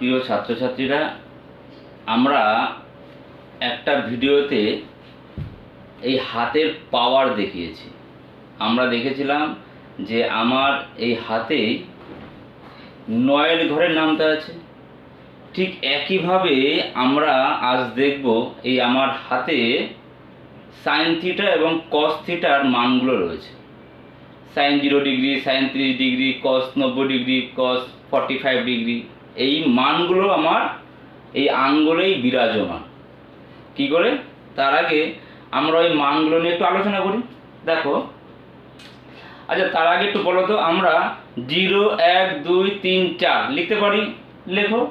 প্রিয় ছাত্রছাত্রীরা, আমরা একটা ভিডিওতে এই হাতের পাওয়ার দেখিয়েছি। আমরা দেখেছিলাম যে আমার এই হাতে নয়ের ঘরের নামটা আছে। ঠিক একইভাবে আমরা আজ দেখব এই আমার হাতে সাইন থিটা এবং কস থিটার মানগুলো রয়েছে। সাইন জিরো ডিগ্রি সাইন ত্রিশ ডিগ্রি কস নব্বই degree cos forty five degree এই মানগুলো আমার, এই আঙ্গুলেই বিরাজমান। কি করে? তার আগে আমরা ওই মানগুলো নিয়ে একটু আলোচনা করি। দেখো। আচ্ছা তার আগে একটু বলো তো, আমরা জিরো, এক, দুই, তিন, চার লিখতে পারি? লেখো।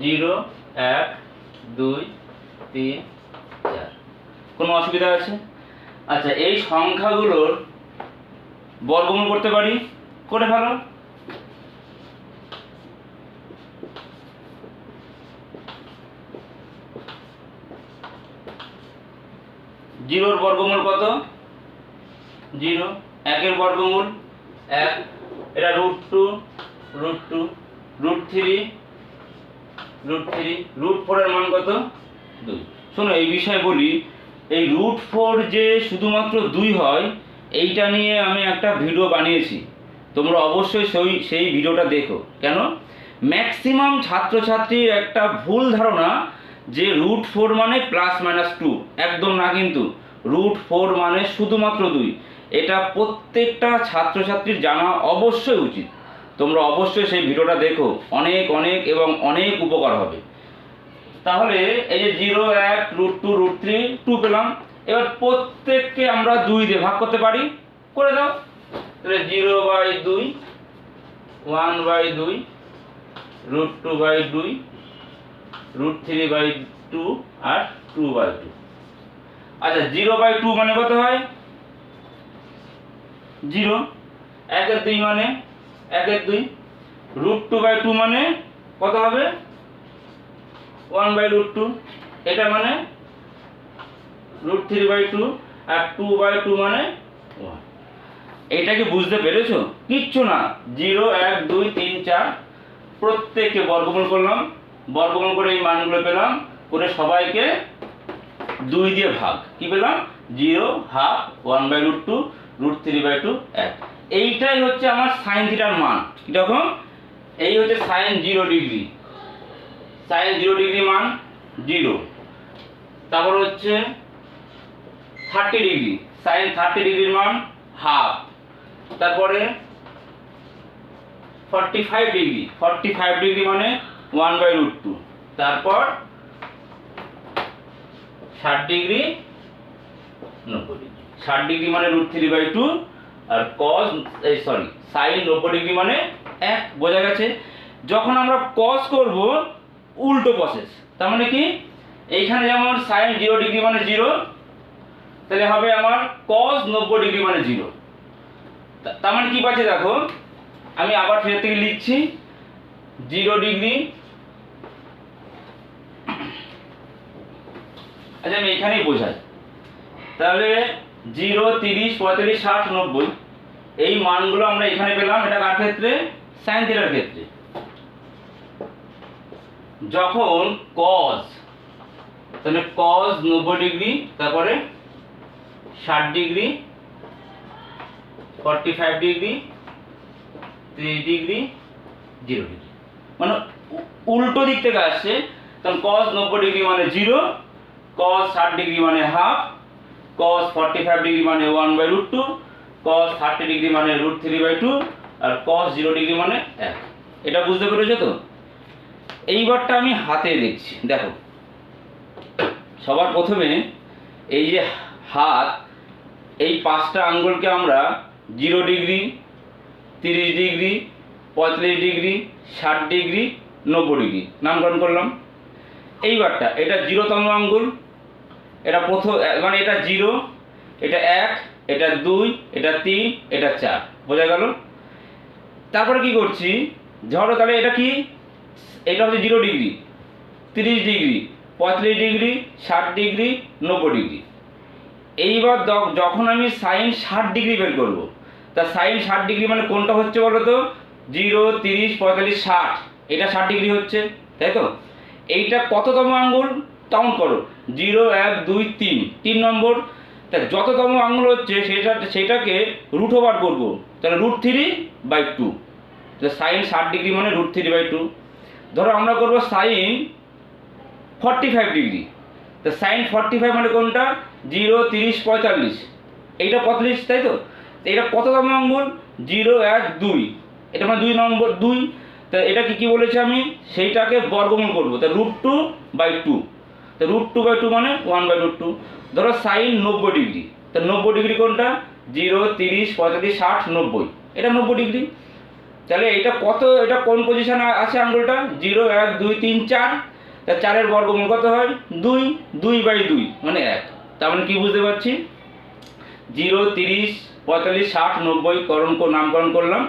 জিরো, এক, দুই, তিন, চার। কোনো অসুবিধা আছে? আচ্ছা এই সংখ্যাগুলোর বর্গমূল করতে পারি? করে ফেলো। জিরোর বর্গমূল কত? জিরো। একের বর্গমূল? এক। এটা root two root two. Root three root three. Root ফোরের মান কত? দুই। শোনো, এই বিষয়ে বলি, এই রুট ফোর যে শুধুমাত্র দুই হয়, এইটা নিয়ে আমি একটা ভিডিও বানিয়েছি। তোমরা অবশ্যই সেই সেই ভিডিওটা দেখো। কেন? ম্যাক্সিমাম ছাত্রছাত্রীর একটা ভুল ধারণা যে রুট ফোর মানে প্লাস মাইনাস টু একদম না কিন্তু। রুট ফোর মানে শুধুমাত্র দুই। এটা প্রত্যেকটা ছাত্রছাত্রীর জানা অবশ্যই উচিত। তোমরা অবশ্যই সেই ভিডিওটা দেখো। অনেক অনেক এবং অনেক উপকার হবে। তাহলে এই যে জিরো এক root two root three two পেলাম। এবার প্রত্যেককে আমরা দুই দিয়ে ভাগ করতে পারি। করে দাও। তাহলে জিরো বাই দুই ওয়ান বাই দুই রুট টু বাই দুই রুট থ্রি বাই টু আর টু বাই টু আচ্ছা জিরো বাই টু মানে কত হয়? জিরো একের দুই মানে? একের দুই। রুট টু বাই টু মানে কত হবে? ওয়ান বাই রুট টু এটা মানে রুট থ্রি বাই টু আর টু বাই টু মানে ওয়ান এটা কি বুঝতে পেরেছ? কিচ্ছু না। জিরো এক, দুই, তিন, চার প্রত্যেককে বর্গমূল করলাম। বর্গমূল করে এই মানগুলো পেলাম, করে সবাইকে দুই দিয়ে ভাগ। কি পেলাম? Zero, half, one by root two, root three by two, এক। এইটাই হচ্ছে আমার সাইন থিটার মান। কীরকম? এই হচ্ছে sine zero degree. Sine zero degree মান জিরো। তারপর হচ্ছে থার্টি ডিগ্রি। সাইন থার্টি ডিগ্রির মান হাফ। তারপরে forty five degree. Forty five degree মানে ওয়ান বাই রুট টু। তারপর ষাট ডিগ্রি, নব্বই ডিগ্রি। ষাট ডিগ্রি মানে রুট থ্রি বাই টু, আর কস এই সরি সাইন নব্বই ডিগ্রি মানে এক, বোঝা গেছে? যখন আমরা কস করব, উল্টো প্রসেস তার মানে কি? এইখানে যেমন সাইন জিরো ডিগ্রি মানে জিরো তাহলে হবে আমার কস নব্বই ডিগ্রি মানে জিরো তার মানে কি পাচ্ছে দেখো? আমি আবার ফের থেকে লিখছি। জিরো ডিগ্রি আচ্ছা আমি এখানেই বোঝাই। তাহলে জিরো তিরিশ, পঁয়তাল্লিশ, ষাট, নব্বই, এই মানগুলো আমরা এখানে পেলাম, এটা কার ক্ষেত্রে? সাইন ক্ষেত্রে। যখন কজ তাহলে কজ নব্বই ডিগ্রি তারপরে ষাট ডিগ্রি ফর্টি ফাইভ ডিগ্রি ত্রিশ ডিগ্রি জিরো ডিগ্রি মানে উল্টো দিক থেকে আসছে কারণ কস নব্বই ডিগ্রি মানে জিরো কস ষাট ডিগ্রি মানে half cos forty five degree মানে one by root two cos thirty degree মানে রুট থ্রি বাই টু আর কস জিরো ডিগ্রি মানে এক। এটা বুঝতে পেরেছ তো? এইবারটা আমি হাতে দেখছি। দেখো, সবার প্রথমে এই যে হাত, এই পাঁচটা আঙ্গুলকে আমরা জিরো ডিগ্রি তিরিশ ডিগ্রি পঁয়ত্রিশ ডিগ্রি, ষাট ডিগ্রি, নব্বই ডিগ্রি। নামকরণ করলাম। এইবারটা, এটা জিরোতম আঙ্গুল। এটা প্রথম মানে এটা জিরো, এটা এক, এটা দুই, এটা তিন, এটা চার। বোঝা গেল? তারপরে কি করছি? ধরো তাহলে এটা কি? এটা হচ্ছে জিরো ডিগ্রি, তিরিশ ডিগ্রি, পঁয়ত্রিশ ডিগ্রি, ষাট ডিগ্রি, নব্বই ডিগ্রি। এইবার যখন আমি সাইন ষাট ডিগ্রি বের করব, তা সাইন ষাট ডিগ্রি মানে কোনটা হচ্ছে বলো তো জিরো, তিরিশ, পঁয়তাল্লিশ, ষাট। এটা ষাট ডিগ্রি হচ্ছে, তাই তো? এইটা কততম আঙ্গুল? কাউন্ট করো। জিরো, এক, দুই, তিন। তিন নম্বর। তা যততম আঙ্গুল হচ্ছে, সেটা, সেটাকে রুট ওভার করব। তাহলে রুট থ্রি বাই টু তো সাইন ষাট ডিগ্রি মানে রুট থ্রি বাই টু ধরো আমরা করব সাইন ফর্টি ফাইভ ডিগ্রি। তো সাইন ফর্টি ফাইভ মানে কোনটা? জিরো, তিরিশ, পঁয়তাল্লিশ। এইটা পঁয়তাল্লিশ, তাই তো এটা কততম আঙ্গুল? জিরো, এক, দুই। এটা মানে দুই নম্বর, দুই, তা এটা কি কি বলেছি আমি? সেইটাকে বর্গমূল করব। তা রুট টু বাই টু তো রুট টু বাই টু মানে ওয়ান বাই রুট টু ধরো সাইন নব্বই ডিগ্রি তা নব্বই ডিগ্রি কোনটা? জিরো তিরিশ, পঁয়তাল্লিশ, ষাট, নব্বই। এটা নব্বই ডিগ্রি তাহলে এটা কত, এটা কোন পজিশন আছে আঙ্গুলটা? জিরো এক, দুই, তিন, চার। তা চারের বর্গমূল কত হয়? দুই দুই বাই দুই মানে এক। তার মানে কি বুঝতে পারছি? জিরো তিরিশ, পঁয়তাল্লিশ, ষাট, নব্বই, করণ নামকরণ করলাম।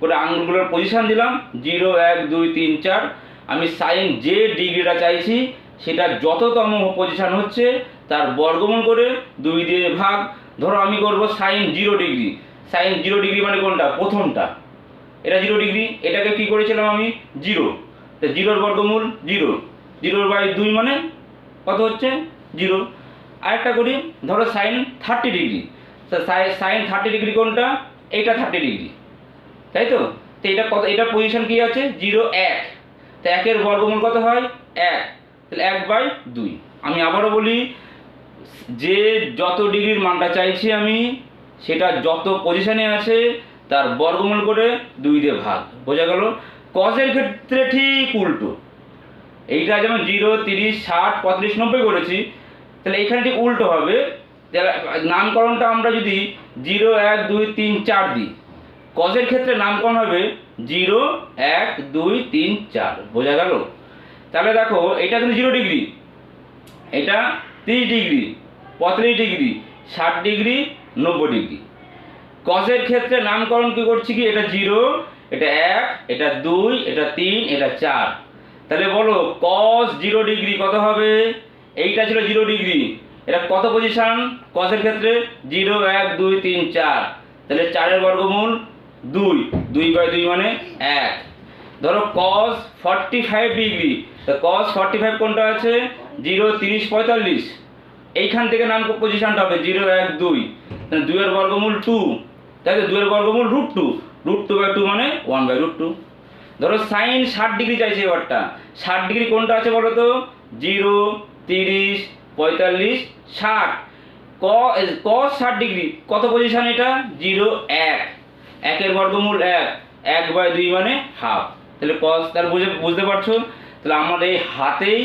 করে আঙ্গুলগুলোর পজিশন দিলাম, জিরো, এক, দুই, তিন, চার। আমি সাইন যে ডিগ্রিটা চাইছি, সেটা যততম পজিশান হচ্ছে, তার বর্গমূল করে দুই দিয়ে ভাগ। ধরো আমি করব sine zero degree. Sine zero degree মানে কোনটা? প্রথমটা। এটা জিরো ডিগ্রি, এটাকে কি করেছিলাম আমি? জিরো। তো জিরোর বর্গমূল জিরো। জিরোর বাই দুই মানে কত হচ্ছে? জিরো। আরেকটা করি, ধরো sine thirty degree. Sine thirty degree কোনটা? এইটা থার্টি ডিগ্রি। তাই তো? তো এটা কত, এটা পজিশন কি আছে? জিরো এক। তো একের বর্গমূল কত হয়? এক। তাহলে এক বাই দুই। আমি আবারও বলি, যে যত ডিগ্রির মানটা চাইছি আমি, সেটা যত পজিশনে আছে, তার বর্গমূল করে দুই দিয়ে ভাগ। বোঝা গেল? কজের ক্ষেত্রে ঠিক উল্টো। এইটা যেমন জিরো তিরিশ, ষাট, পঁয়ত্রিশ, নব্বই করেছি। তাহলে এখানে ঠিক উল্টো হবে। নামকরণটা আমরা যদি জিরো এক, দুই, তিন, চার দিই কজের ক্ষেত্রে নামকরণ হবে? জিরো, এক, দুই, তিন, চার। বোঝা গেল? তাহলে দেখো, এটা কিন্তু জিরো ডিগ্রি। এটা তিরিশ ডিগ্রি পঁয়ত্রিশ ডিগ্রি, ষাট ডিগ্রি, নব্বই ডিগ্রি। কজের ক্ষেত্রে নামকরণ কি করছি কি? এটা জিরো, এটা এক, এটা দুই, এটা তিন, এটা চার। তাহলে বলো কস জিরো ডিগ্রি কত হবে? এইটা ছিল জিরো ডিগ্রি। এটা কত পজিশন কসের ক্ষেত্রে জিরো, এক, দুই, তিন, চার। তাহলে চারের বর্গমূল দুই দুই বাই দুই মানে এক। ধরো cos forty five degree cos forty five কোনটা আছে? জিরো তিরিশ, পঁয়তাল্লিশ। এইখান থেকে নাম পজিশনটা হবে? জিরো এক, দুই। তাহলে দুইয়ের বর্গমূল টু তাই তো দুইয়ের বর্গমূল root two root two by two মানে ওয়ান বাই রুট টু ধরো সাইন ষাট ডিগ্রি চাইছে এবারটা। ষাট ডিগ্রি কোনটা আছে বলো তো? জিরো তিরিশ, পঁয়তাল্লিশ, ষাট। ক কস ষাট ডিগ্রি কত পজিশন এটা? জিরো এক। একের বর্গমূল এক এক বাই দুই মানে হাফ। তাহলে কজ তাহলে বুঝে, বুঝতে পারছ? তাহলে আমার এই হাতেই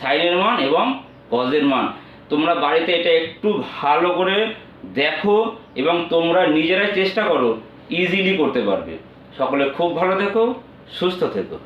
সাইনের মান এবং কজের মান। তোমরা বাড়িতে এটা একটু ভালো করে দেখো এবং তোমরা নিজেরাই চেষ্টা করো ইজিলি করতে পারবে। সকলে খুব ভালো থেকো, সুস্থ থেকো।